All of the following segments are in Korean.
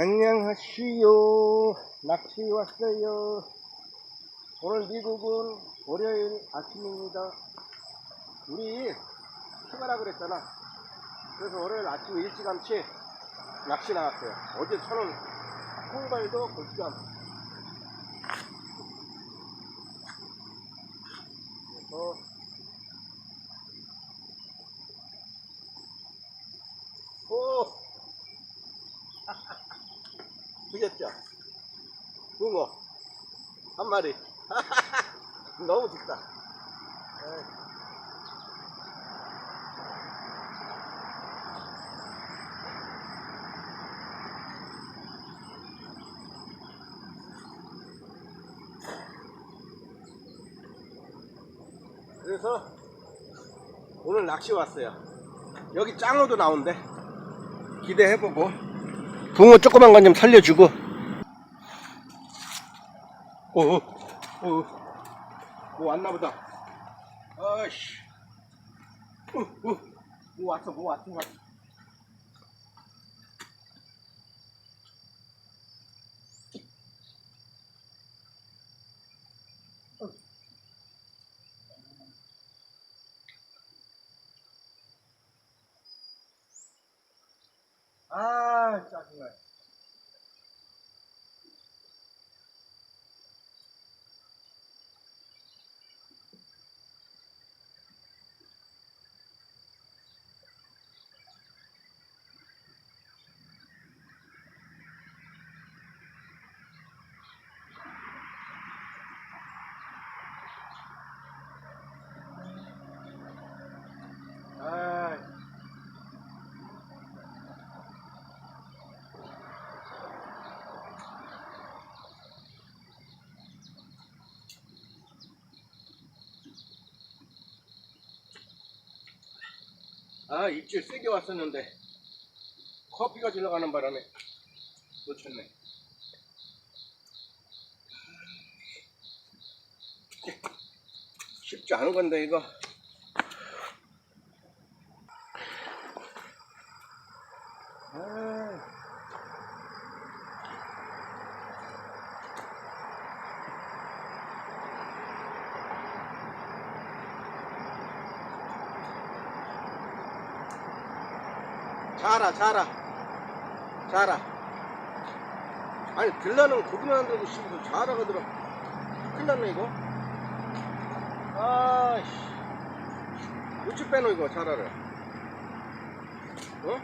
안녕하시오. 낚시 왔어요. 오늘 미국은 월요일 아침입니다. 우리 휴가라 그랬잖아. 그래서 월요일 아침 일찌감치 낚시 나왔어요. 어제 천원 홍발도 골치감. 그래서 오! 보셨죠? 붕어 한 마리 너무 좋다. 그래서 오늘 낚시 왔어요 여기 짱어도 나온대 기대해보고 붕어 조그만 건 좀 살려주고. 오오 오, 뭐 왔나 보다. 아이씨. 오오 뭐 왔어 뭐 왔어 뭐 왔어. 아 짜증나 아 아 입질 세게 왔었는데 커피가 질러가는 바람에 놓쳤네 쉽지 않은 건데 이거 아. 자라 자라. 자라. 아니 들라는 고기만 안 들고 씹어서 자라가 들어. 큰일 났네 이거. 아씨. 어찌 빼노 이거 자라를? 어?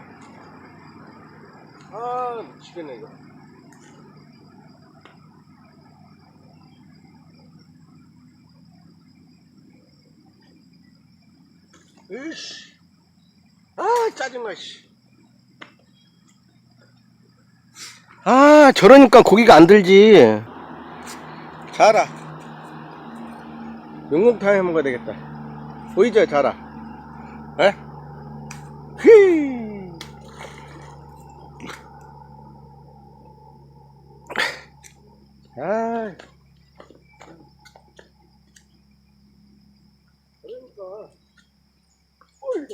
아 미치겠네 이거. 으이씨. 아 짜증나 씨 아, 저러니까 고기가 안 들지. 자라. 용공탕 해 먹어야 되겠다. 보이죠, 자라? 에? 휘! 아. 그러니까. 꼴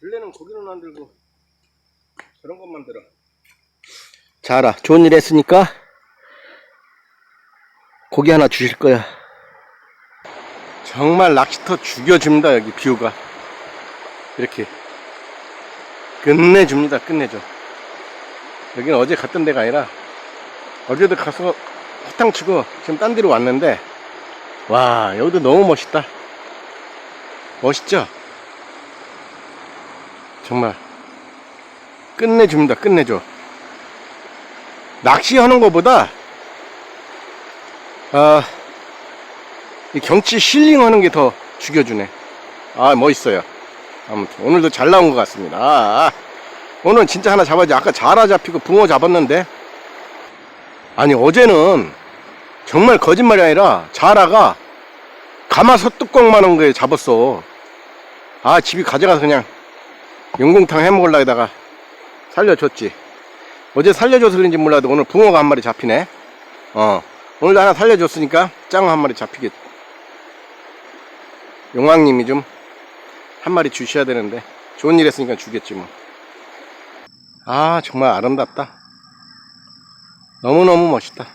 들레는 고기는 안 들고 저런 것만 들어. 자라, 좋은 일 했으니까 고기 하나 주실 거야. 정말 낚시터 죽여줍니다, 여기 뷰가. 이렇게. 끝내줍니다, 끝내줘. 여기는 어제 갔던 데가 아니라 어제도 가서 호탕 치고 지금 딴 데로 왔는데 와, 여기도 너무 멋있다. 멋있죠? 정말. 끝내줍니다. 끝내줘. 낚시하는 것보다 아, 이 경치 힐링하는 게 더 죽여주네. 아 멋있어요. 아무튼 오늘도 잘 나온 것 같습니다. 아, 오늘 진짜 하나 잡아야지. 아까 자라 잡히고 붕어 잡았는데 아니 어제는 정말 거짓말이 아니라 자라가 가마솥 뚜껑만한 거에 잡았어. 아 집이 가져가서 그냥 용공탕 해 먹으려다가 살려줬지. 어제 살려줘서 그런지 몰라도 오늘 붕어가 한 마리 잡히네. 어. 오늘도 하나 살려줬으니까 짱어 한 마리 잡히겠. 용왕님이 좀 한 마리 주셔야 되는데 좋은 일 했으니까 주겠지 뭐. 아, 정말 아름답다. 너무너무 멋있다.